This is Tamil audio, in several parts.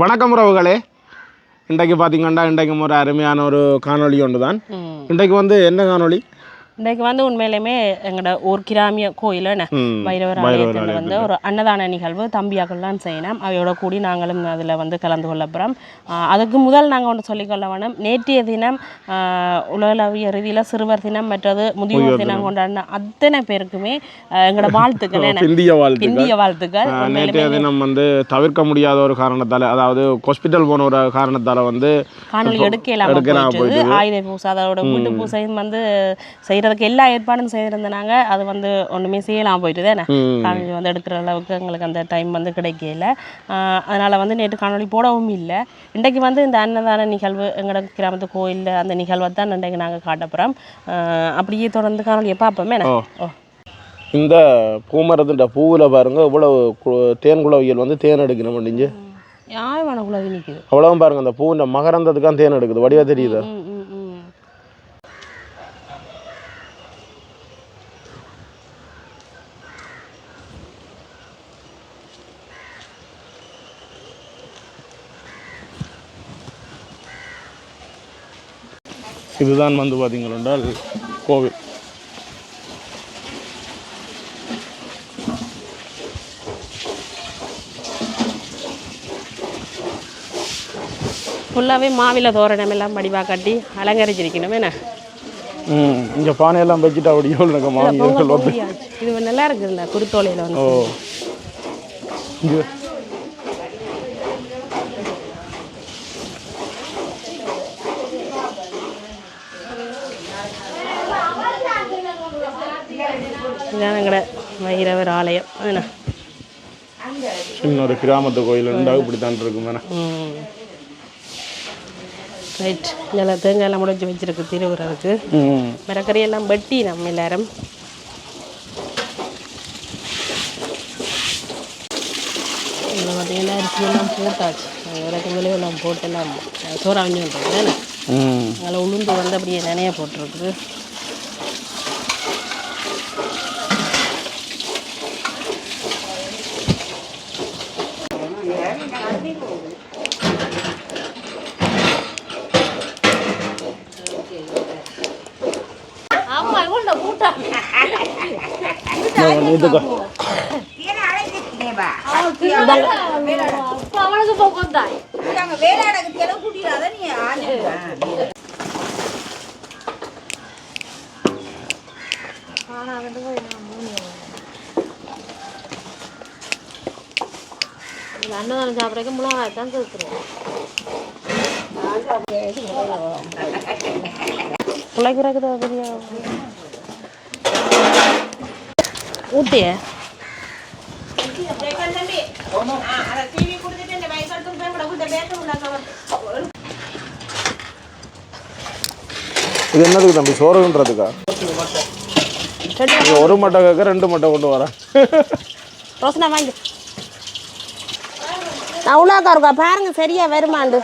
வணக்கம் உறவுகளே. இன்றைக்கு பார்த்தீங்கன்னா இன்றைக்கு ஒரு அருமையான ஒரு காணொளி ஒன்று தான். இன்றைக்கு வந்து என்ன காணொளி? இன்றைக்கு வந்து உண்மையிலுமே எங்களோட ஊர் கிராமிய கோயில் என்ன ம், வைரவர் ஆலயத்தில் வந்து ஒரு அன்னதான நிகழ்வு தம்பியாக்கள்லாம் செய்யணும். அவையோட கூடி நாங்களும் அதில் வந்து கலந்து கொள்ள போகிறோம் அதுக்கு முதல் நாங்கள் ஒன்று சொல்லிக்கொள்ள வேணும். நேற்றைய தினம் உலகளவிய ரீதியில் சிறுவர் தினம் மற்றது முதியோர் தினம் கொண்டாடின அத்தனை பேருக்குமே எங்களோட வாழ்த்துக்கள் இந்திய வாழ்த்துக்கள். இந்திய வாழ்த்துக்கள். நேற்றைய தினம் வந்து தவிர்க்க முடியாத ஒரு காரணத்தால் அதாவது ஹாஸ்பிட்டல் போன ஒரு காரணத்தால் வந்து காணொலி எடுக்கலாம் போயிட்டு ஆயுத பூசை அதோட வீட்டு பூசையும் வந்து செய்யறதுக்கு எல்லா ஏற்பாடும் செய்திருந்தாங்க. அது வந்து ஒண்ணுமே செய்யலாம் போயிட்டு தானே காணொலி வந்து எடுக்கிற அளவுக்கு எங்களுக்கு அந்த டைம் வந்து கிடைக்கல. அதனால வந்து நேற்று காணொலி போடவும் இல்லை. இன்றைக்கு வந்து இந்த அன்னதான நிகழ்வு எங்களோட கிராமத்து கோயிலில் அந்த நிகழ்வை தான் இன்றைக்கு நாங்கள் காட்டப்புறோம் அப்படியே தொடர்ந்து காணொலியை பார்ப்போமே ஓ. இந்த பூமரத்துன்ற பூவில் பாருங்க இவ்வளவு தேன் குளவியல் வந்து தேன் எடுக்கணும் முடிஞ்சு யார் குழவி நிற்குது அவ்வளவும் பாருங்க அந்த பூவின் மகரந்தத்துக்கான் தேன் எடுக்குது. வடிவா தெரியுது? இதுதான் வந்து பார்த்தீங்கள் என்றால் கோவில். ஃபுல்லாகவே மாவில தோரணம் எல்லாம் வடிவாக கட்டி அலங்கரிச்சிருக்கணும் என்ன? ம் இங்கே பானையெல்லாம் வச்சுட்டு மாமியார்கள் வந்து பொங்கியாச்சு. இது நல்லா இருக்குதுல்ல குருத்தோலையில் வந்து. ஓ. இதுதான் எங்களோட வைரவர் ஆலயம். ஒரு கிராமத்து கோயில் இருந்தால் இப்படி தான் இருக்கும் ரைட் இதெல்லாம் தேங்காய் எல்லாம் முடிஞ்சு வச்சிருக்கு திருவுறதுக்கு. ம். மிரக்கறி எல்லாம் வெட்டி நம்ம எல்லாரும். இதில் பார்த்தீங்கன்னா அரிசி எல்லாம் போட்டாச்சு. வரைக்கும் விளைவெல்லாம் போட்டெல்லாம் பண்ணுறது ம். அதில் உளுந்து வந்து அப்படியே நினைய போட்டிருக்குது. இதுக்கு அன்னதானம் சாப்பிட்றதுக்கு மிளகாய் தான் கேட்குறோம் பிள்ளைக்கிறதுக்கு பெரிய? ஊட்டிய இது என்னதுக்கு தம்பி சோறுன்றதுக்கா ஒரு மட்டை கேட்க ரெண்டு மட்டை கொண்டு வரேன் ரோசனா வாங்கி அவ்வளோக்கா இருக்கா பாருங்க சரியா வருமாண்டு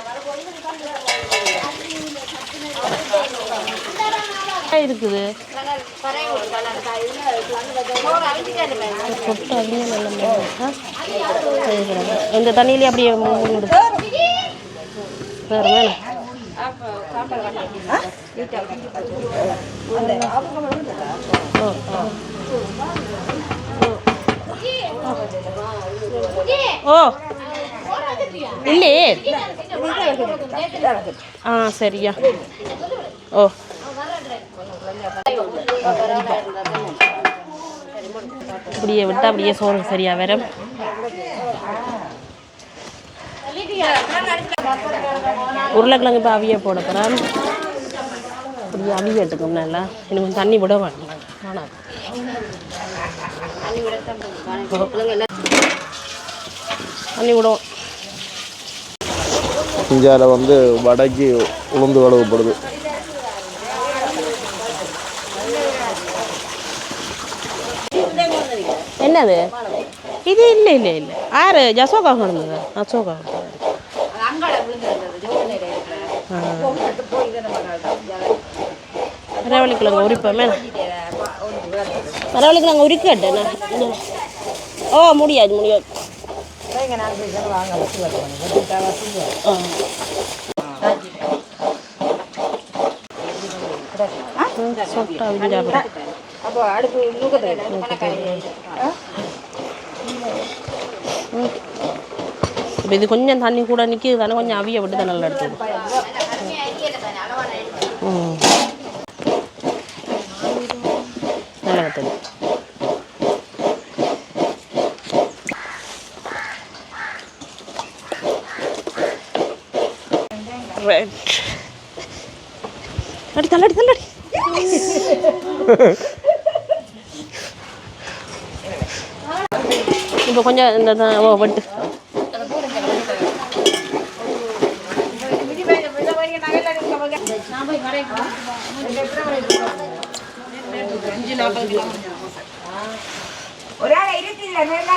இருக்குது. சொட்டு அதிகம் நல்ல இந்த தண்ணியிலே அப்படியே மூடு வேறு மேலே ஓ. ஓ. இல்லையே ஆ சரியா ஓ. அப்படியே விட்டா அப்படியே சோறு சரியா வரும். உருளைக்கிழங்கு இப்போ அவிய போட போகிறேன் அப்படியே அவிய எடுத்துக்கணும் நல்லா. எனக்கு கொஞ்சம் தண்ணி விட வேண்டாம் ஆனால் தண்ணி விடுவோம் இந்தியாவில் வந்து வடைக்கு உளுந்து கழுவப்படுது என்னது இது இல்லை இல்லை இல்லை ஆறு ஜசோகா கொண்டது அசோகா மரவள்ளிக்கிழங்கு உரிப்போமே மரவள்ளிக்கிழங்கு உரிக்கட்டேண்ணா ஓ முடியாது முடியாது சொட்டா விஞ்சாபுரம் அப்போ அடுப்பு இப்போ இது கொஞ்சம் தண்ணி கூட நிற்கிது தானே கொஞ்சம் அவிய விட்டு தான் நல்லா எடுத்து நல்லா தண்ணி அடி இப்போ கொஞ்சம் இந்த ஓ வட்டு. வாங்க. அஞ்சு நாற்பது கிலோ ஒரு ஆள் இருபத்தி இல்லை நூறுரூவா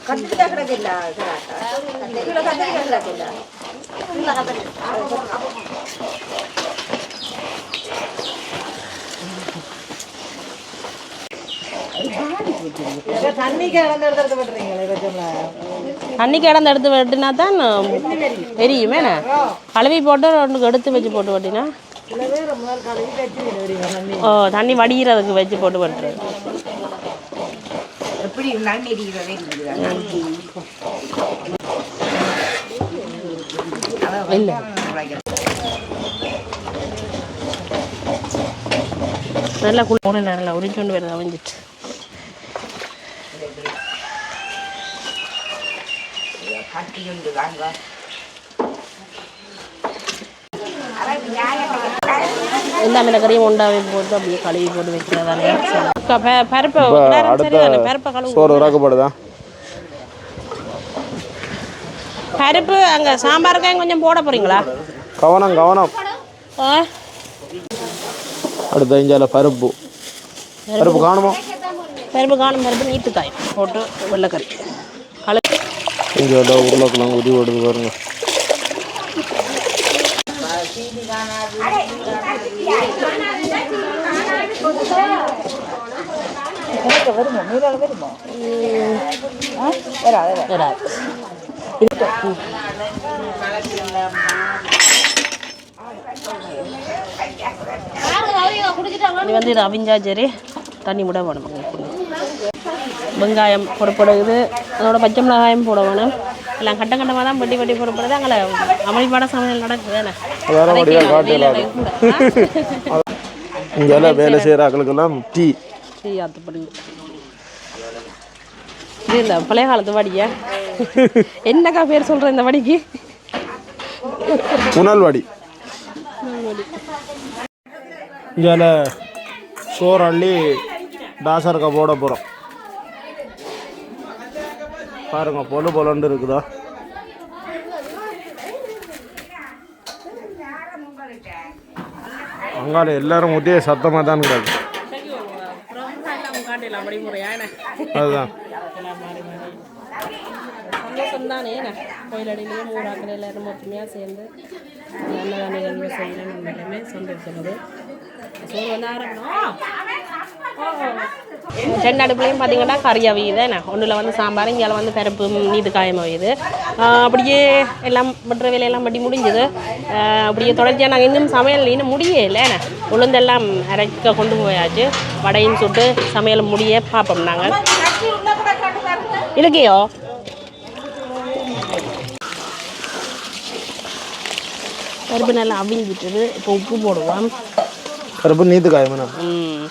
கத்திரிக்காய் கத்திரிக்காய் தண்ணிக்கு இடந்த எடுத்து வெட்டினா தான் தெரியுமே கழுவி போட்டு ரெண்டு எடுத்து வச்சு போட்டு வெட்டினா? ஓ தண்ணி வடிகிறதுக்கு வச்சு போட்டு வெட்டுறது. எப்படி இல்லை. நல்லா குளிர் நல்லா உரிச்சு கொண்டு வருது அமைஞ்சிட்டு கட்டியுண்டு வாங்க. எல்லா மிளகரையும் உண்டாவே போட்டு அப்படியே கழுவி போட்டு வைக்கிறதானே. பருப்பை இப்போ நேரம் அடுத்த சரிதானே? பருப்பை கழுவு. சோறு இறக்கப்படுதா பருப்பு அங்கே சாம்பாருக்காயும் கொஞ்சம் போட போகிறீங்களா கவனம் கவனம். ஆ? அடுத்த இஞ்சால பருப்பு. பருப்பு காணுமோ? பருப்பு காணும் பருப்பு நீட்டு காய் போட்டு வெள்ளைக்கறி. கழுவி இஞ்சால உருளைக்கிழங்கு உதி விடுது பாருங்க. வருமோ? மீறால வருமோ? வராது வராது இது வந்து இது அவிஞ்சா சரி தண்ணி விட வேணும். வெங்காயம் பொறுப்படுது அதோட பச்சை மிளகாயம் போட வேணும் எல்லாம் கட்டம் கட்டமாக தான் வெட்டி வெட்டி பொறுப்படுது. அங்கே அமைப்பாட சமையல் நடக்குது இங்கால வேலை செய்கிற ஆக்களுக்கெல்லாம் டீ. ஆத்துப்படி. இது இந்த பழைய காலத்து வடியா. என்னக்கா பேர் சொல்கிற இந்த வடிக்கு? புனல் வடி இங்கால சோறு அள்ளி டாசர்க்கா போட போகிறோம் பாருங்க பொழு பொலண்டு இருக்குதா? அங்கால எல்லாரும் ஒரே சத்தமாக தான் கிடக்கு அதுதான். சந்தோஷம் தானே கோயிலடியிலேயே எல்லாரும் ஒற்றுமையாக சேர்ந்து நல்ல செய்யணும் எல்லாமே சந்தோஷம் அது சோறு வந்து ரெண்டு அடுப்புலையும் பார்த்தீங்கன்னா கறி அவியுது. என்ன? ஒன்றில் வந்து சாம்பார் இங்கே வந்து பருப்பு நீட்டு காயம் அவியுது. அப்படியே எல்லாம் பற்ற வேலையெல்லாம் பட்டி முடிஞ்சுது. அப்படியே தொடர்ச்சியாக நாங்கள் இன்னும் சமையல் இன்னும் முடியல என்ன? உளுந்தெல்லாம் அரைக்க கொண்டு போயாச்சு. வடையும் சுட்டு சமையல் முடிய பார்ப்போம் நாங்கள் இருக்கையோ பருப்பு நல்லா அவிஞ்சிட்டுது இப்போ உப்பு போடுவோம். கருப்பு நீத்து காயமண்ணா ம்.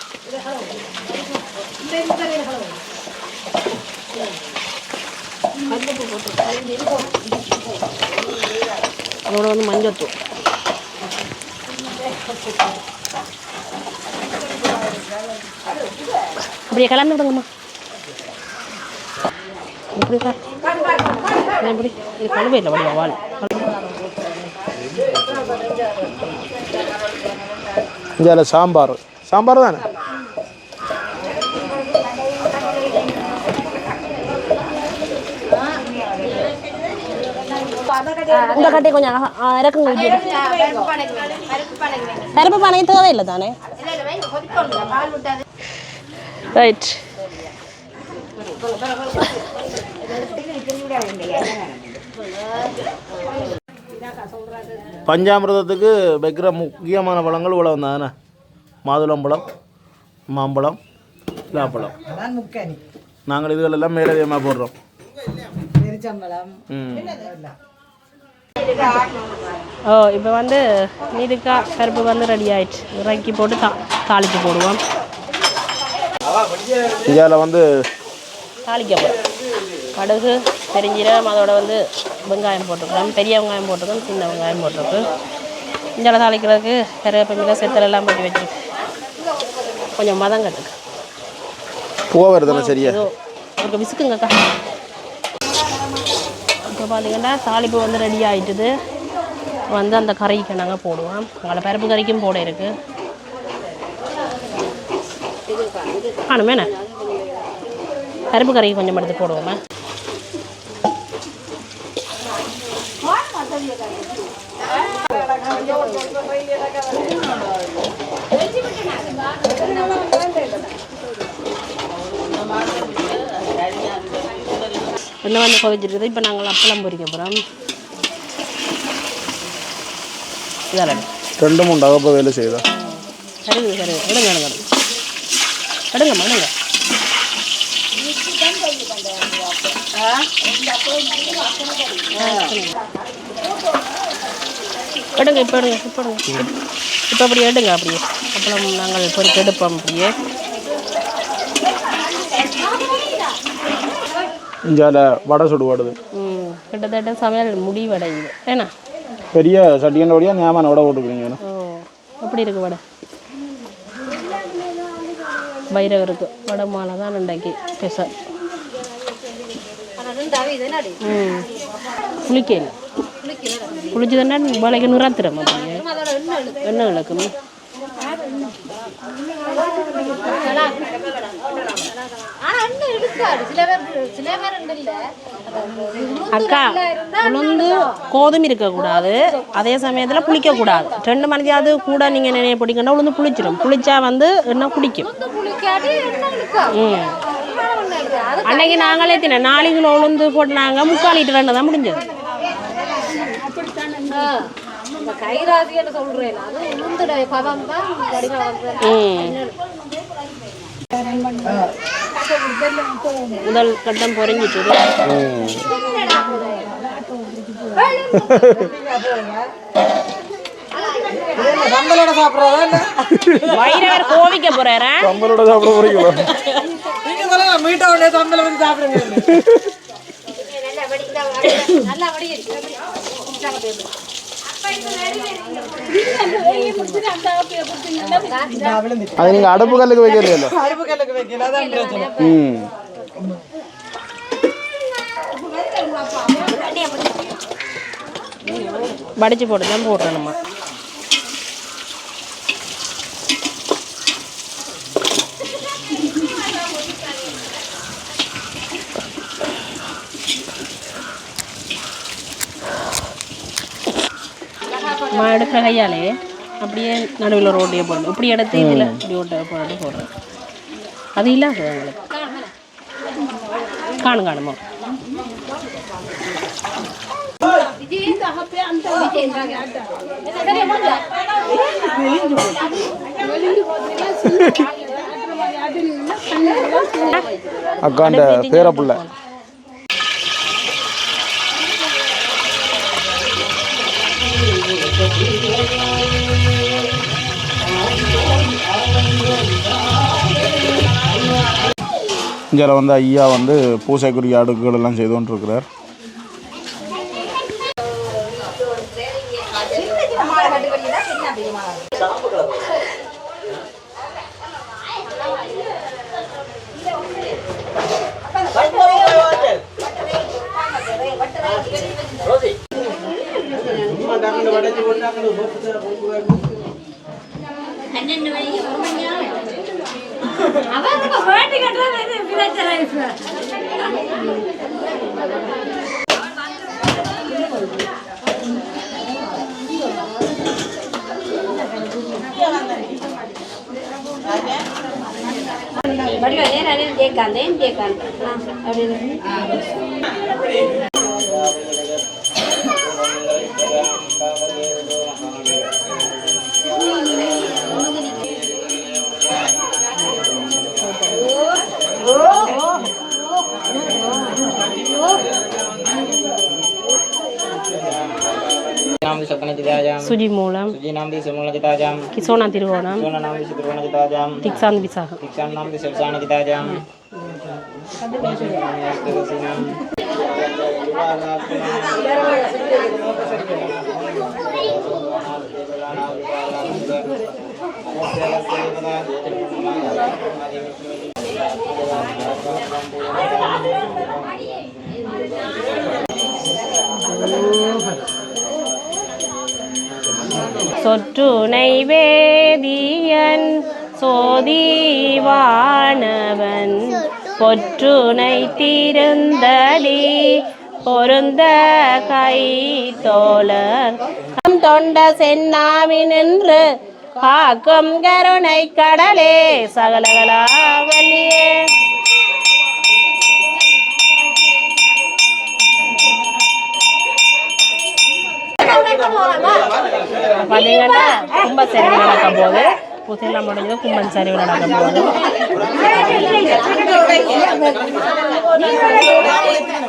அதோட வந்து மஞ்சத்தூள் அப்படியே கலந்து விடுங்கம்மா எப்படி சார் எப்படி இது கழுவே இல்லை வடிவா வாள் இங்கால சாம்பார் சாம்பார் தானே இந்த கட்டை கொஞ்சம் இறக்குங்க. பருப்பு பானை தேவையில்லை தானே ரைட் பஞ்சாமிரதத்துக்கு வைக்கிற முக்கியமான பழங்கள் இவ்வளோ தானே மாதுளம்பழம் மாம்பழம் பலாப்பழம் நாங்கள் இதுகளெல்லாம் மேலதிகமாக போடுறோம் ம் ஓ இப்போ வந்து நீருக்காய் பருப்பு வந்து ரெடி ஆயிடுச்சு. இறக்கி போட்டு தா தாளித்து போடுவோம். இதில் வந்து தாளிக்க போகிறோம் கடுகு பெருஞ்சீரகம் அதோட வந்து வெங்காயம் போட்டுக்கிறோம் பெரிய வெங்காயம் போட்டுக்கிறோம் சின்ன வெங்காயம் போட்டிருக்கு இஞ்சால தாளிக்கிறதுக்கு கருவேப்பிலை செத்தல் எல்லாம் போட்டு வச்சிருக்கு கொஞ்சம் மதம் கட்டுக்கு பூவா வருதுண்ணே சரியா? ஒரு விசுக்குங்கக்கா. இப்போ பார்த்தீங்கன்னா தாளிப்பு வந்து ரெடி ஆகிட்டுது வந்து அந்த கறிக்கு நாங்கள் போடுவோம். அதில் பருப்பு கறிக்கும் போட இருக்கு. ஆனுமேண்ணே பருப்பு கறிக்கு கொஞ்சம் எடுத்து போடுவோமே? எண்ணெய் வந்து கொதிச்சிருக்குது இப்போ நாங்கள் அப்பளம் பொரிக்க போகிறோம் இதால் ரெண்டு மூணு டகப்ப வேலை செய்யுதா? சரிங்க சரி எடுங்க எடுங்க எடுங்க. எடுங்கம்மா எடுங்க. எடுங்க. இப்போ எடுங்க இப்போ எடுங்க. இப்போ அப்படி எடுங்க அப்படியே. அப்புறம் நாங்கள் பொறிக்க எடுப்போம் அப்படியே. இஞ்சால வடை சுடுவாடுது. ம் கிட்டத்தட்ட சமையல் முடிவடையுது. ஏன்னா பெரிய சட்டியண்ட வழியாக ஞாபகம் வடை போட்டுக்கிறீங்க. ஓ எப்படி இருக்கு வடை? பைரவருக்கு வடை மாலை தான் இன்றைக்கு ஸ்பெஷல் புளிக்கையில் புளிச்சு தானே வேலைக்கு நிறாத்திரம் எண்ணெய் இழுக்கு. எண்ணெய் இழக்கும் ஆனா எண்ணெய் இழுக்காது சில பேர் சில பேர் ரெண்டு இல்ல அக்கா உளுந்து கோதுமை இருக்கக்கூடாது. அதே சமயத்தில் புளிக்கக்கூடாது. ரெண்டு மணிக்காவது கூட நீங்கள் நினைய பிடிக்கணும் உளுந்து புளிச்சிடும் புளிச்சா வந்து எண்ணெய் குடிக்கும்? ம். அன்னைக்கு நாங்களே தின நாலு கிலோ உளுந்து போட்டாங்க முக்கால் லிட்டர் ரெண்டு தான் முடிஞ்சது. ம். முதல் கட்டம் சாப்பிட்றதா வைரவர் கோவிக்க போறாரா? நம்மளோட சாப்பிட போறீங்களா? நீங்க சொல்லுங்க மீட்டை உடனே சம்பளம் வந்து சாப்பிடுங்க நல்லா அது நீங்க அடுப்பு கல்லுக்கு வைக்கலையല്ലോ அருப்பு கல்லுக்கு வைக்கல அதான் பிரச்சனை ம். வடிச்சு போட்டு தான் போடுறோம் நான் எடுக்கிற கையாலே அப்படியே நடுவில் ஒரு ஓட்டையை போடணும் இப்படி எடுத்து இதில் இப்படி ஓட்டை போட்டு போடுறேன் அது இல்லாத எங்களுக்கு காணும் காணுமா? அக்காண்ட பேரப்புள்ள. இங்கே வந்து ஐயா வந்து பூசைக்குரிய அடுக்குகள் எல்லாம் செய்து கொண்டிருக்கிறார். Baru aja, aja dia kandeng, eh? dia kandeng. suji mula, suji nam di semula kita jam. Kiso nanti dulu nam. Kiso nam di situ kita jam. Tiksan bisa. Tiksan nam di sebelah kita jam. Iya. Terima kasih. சொற்றுனை வேதியன் சோதிவானவன். பொற்றுனை திருந்தடி பொருந்த கை தோழர் தம் தொண்ட சென்னாவி நின்று காக்கும் கருணை கடலே சகலகலா வல்லியே. பார்த்தீங்கன்னா கும்ப சரிவு நடக்கும் போது புதினா முடிஞ்சது கும்பன் சரிவு நடக்கும் போது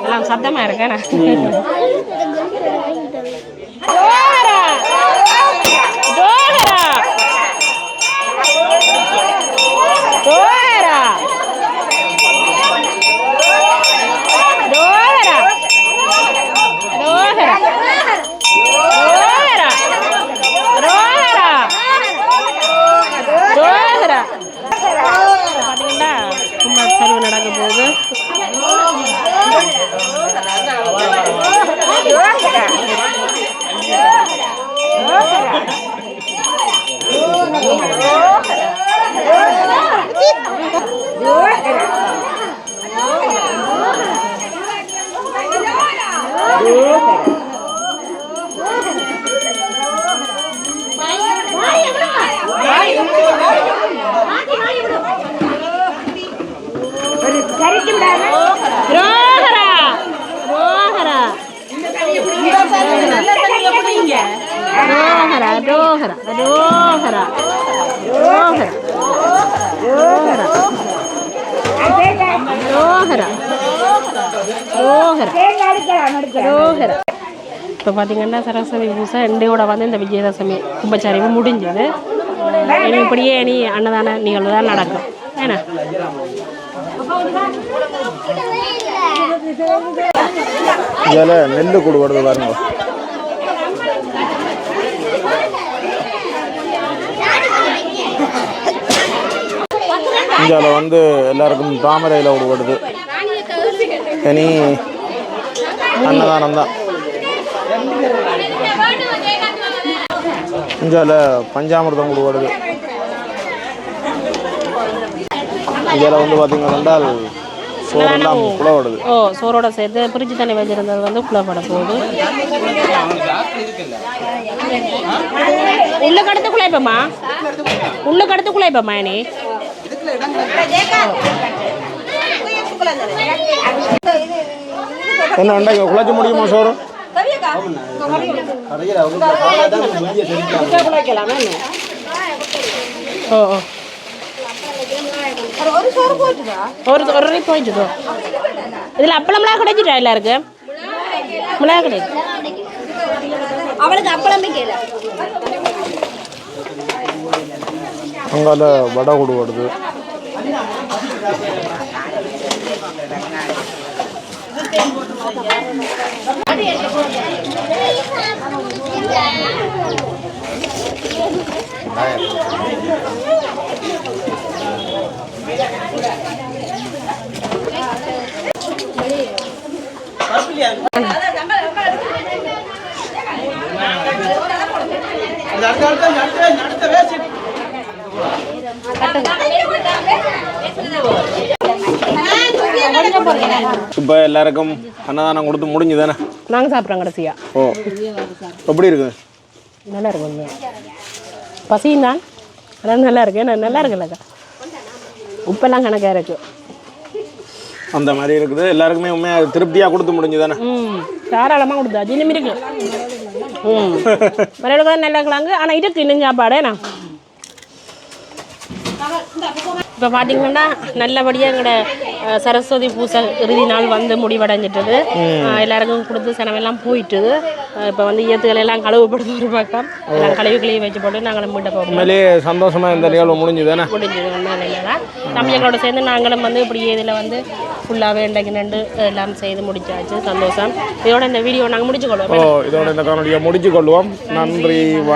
எல்லாம் இருக்கேன் ரோஹர ரோஹர ரோஹர ரோஹர ரோஹர ரோஹர ரோஹர இப்போ பார்த்தீங்கன்னா சரஸ்வதி பூசை எண்டையோட வந்து இந்த விஜயதசமி கும்பச்சாரிவு முடிஞ்சது இனி இப்படியே இனி அன்னதான நிகழ்வு தான் நடக்கும் ஏன்னா நெல் கொடுக்கறது பாருங்க இந்தியாவில் வந்து எல்லாருக்கும் தாமரையில் கொடுக்கறது இனி அன்னதானம் தான். இந்தியாவில் பஞ்சாமிர்தம் கொடுக்கறது இந்தியாவில் வந்து பார்த்தீங்கன்னா சோறெல்லாம் குளவிடுது ஓ சோறோட சேர்த்து பிரிட்ஜ் தண்ணி வச்சிருந்தது வந்து குழப்பட போகுது. உள்ள கடத்து குழைப்பமா? உள்ள கடத்து குழைப்பமா நீ என்ன அண்டைக்கு குழச்சி முடியுமா சோறு? ஒரு ஒரு ரீ போயிட்டு இதில் அப்பளம்லாம் கிடைச்சிட்டா எல்லாருக்கு? மிளகா கிடையாது அவளுக்கு அப்பளமே கேள அங்கால வடை அடுத்த அடுத்த இப்போ எல்லாருக்கும் அன்னதானம் கொடுத்து முடிஞ்சு தானே நாங்கள் சாப்பிட்றோம் கடைசியா. ஓ எப்படி இருக்குது நல்லா இருக்கும் பசியும் தான். அதான் நல்லா இருக்கு. என்ன நல்லா இருக்குல்லக்கா உப்பெல்லாம் கணக்காக இருக்குது அந்த மாதிரி இருக்குது. எல்லாருக்குமே உண்மையாக திருப்தியாக கொடுத்து முடிஞ்சு தானே ம் தாராளமாக கொடுத்தாச்சு இன்னும் இருக்கு. ம். மறுபடியும் நல்லா இருக்கலாங்க. ஆனால் இருக்கு இன்னும் சாப்பாடு நான் இப்போ பார்த்தீங்கன்னா நல்லபடியாக எங்களோட சரஸ்வதி பூசை இறுதி நாள் வந்து முடிவடைஞ்சிட்டது. எல்லாருக்கும் கொடுத்து செலவெல்லாம் போயிட்டுது. இப்போ வந்து ஈயத்துகள் எல்லாம் கழுவுப்படுது ஒரு பக்கம் எல்லாம் கழுவி கழுவி வச்சு போட்டு நாங்களும் மீட்ட போகிறோம் உண்மையிலேயே சந்தோஷமா இந்த நிகழ்வு முடிஞ்சு தானே முடிஞ்சது உண்மையிலேயே தம்பிகளோட சேர்ந்து நாங்களும் வந்து இப்படி இதில் வந்து ஃபுல்லாகவே இன்றைக்கு நின்று எல்லாம் செய்து முடிச்சாச்சு. சந்தோஷம். இதோட இந்த வீடியோ நாங்கள் முடிச்சுக்கொள்வோம். ஓ இதோட இந்த காணொலியை முடிச்சு கொள்வோம் நன்றி